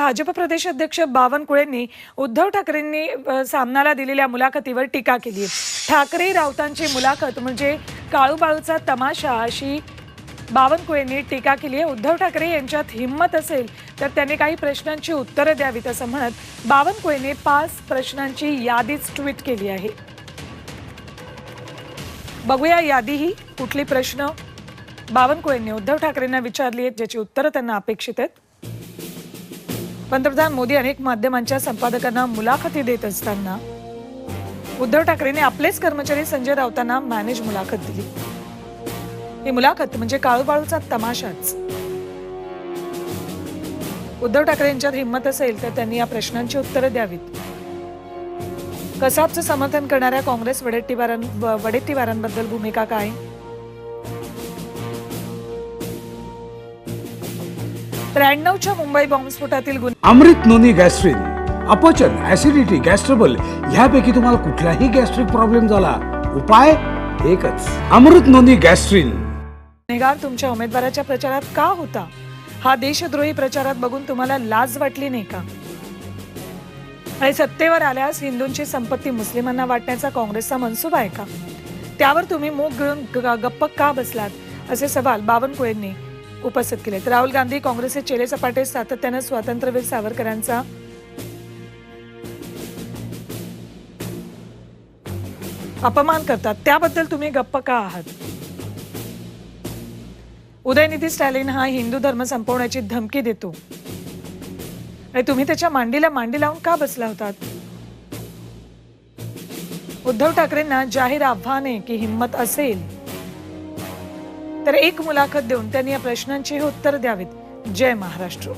भाजप प्रदेशाध्यक्ष बावनकुळेंनी उद्धव ठाकरेंनी सामनाला दिलेल्या मुलाखतीवर टीका केली. आहे ठाकरे राऊतांची मुलाखत म्हणजे काळूबाळूचा तमाशा अशी बावनकुळेंनी टीका केली आहे. उद्धव ठाकरे यांच्यात हिंमत असेल तर त्यांनी काही प्रश्नांची उत्तरं द्यावीत असं म्हणत बावनकुळेंनी पाच प्रश्नांची यादीच ट्विट केली आहे. बघूया यादी ही कुठली प्रश्न बावनकुळेंनी उद्धव ठाकरेंना विचारली आहेत ज्याची उत्तरं त्यांना अपेक्षित आहेत. पंतप्रधान मोदी अनेक माध्यमांच्या संपादकांना मुलाखती देत असताना उद्धव ठाकरेंनी आपलेच कर्मचारी संजय राऊतांना मॅनेज मुलाखत दिली. ही मुलाखत म्हणजे काळूबाळूचा तमाशाच. उद्धव ठाकरे यांच्यात हिंमत असेल तर त्यांनी या प्रश्नांची उत्तरं द्यावीत. कसाबचं समर्थन करणाऱ्या काँग्रेस वडेट्टीवारां वडेट्टीवारांबद्दल भूमिका काय? त्र्याण्णवच्या मुंबई बॉम्बस्फोटातील गुन्हे. अमृत नोनी गॅस्ट्रिन अपचन ऍसिडिटी गॅस्ट्रबल ह्यापैकी तुम्हाला कुठलाही गॅस्ट्रिक प्रॉब्लेम झाला. उपाय एकच. Amrut Noni Gastrin. गुन्हेगार तुमच्या उमेदवाराच्या प्रचारात का होता? हा देशद्रोही प्रचारात बघून तुम्हाला लाज वाटली नाही का? आणि सत्तेवर आल्यास हिंदूंची संपत्ती मुस्लिमांना वाटण्याचा काँग्रेसचा मनसूबा आहे का? त्यावर तुम्ही मूग गिळून गप्प का बसलात? असे सवाल बावनकुळेंनी उपस्थित केलेत राहुल गांधी काँग्रेसचे चेले सपाटे सातत्यानं स्वातंत्र्यवीर सावरकरांचा अपमान करतात. त्याबद्दल तुम्ही गप्प का आहात? उदयनिधी स्टॅलिन हा हिंदू धर्म संपवण्याची धमकी देतो. आणि तुम्ही त्याच्या मांडीला मांडी लावून का बसला होतात? उद्धव ठाकरेंना जाहीर आव्हान आहे की हिंमत असेल. तर एक मुलाखत देऊन त्यांनी या प्रश्नांची उत्तर द्यावीत. जय महाराष्ट्र.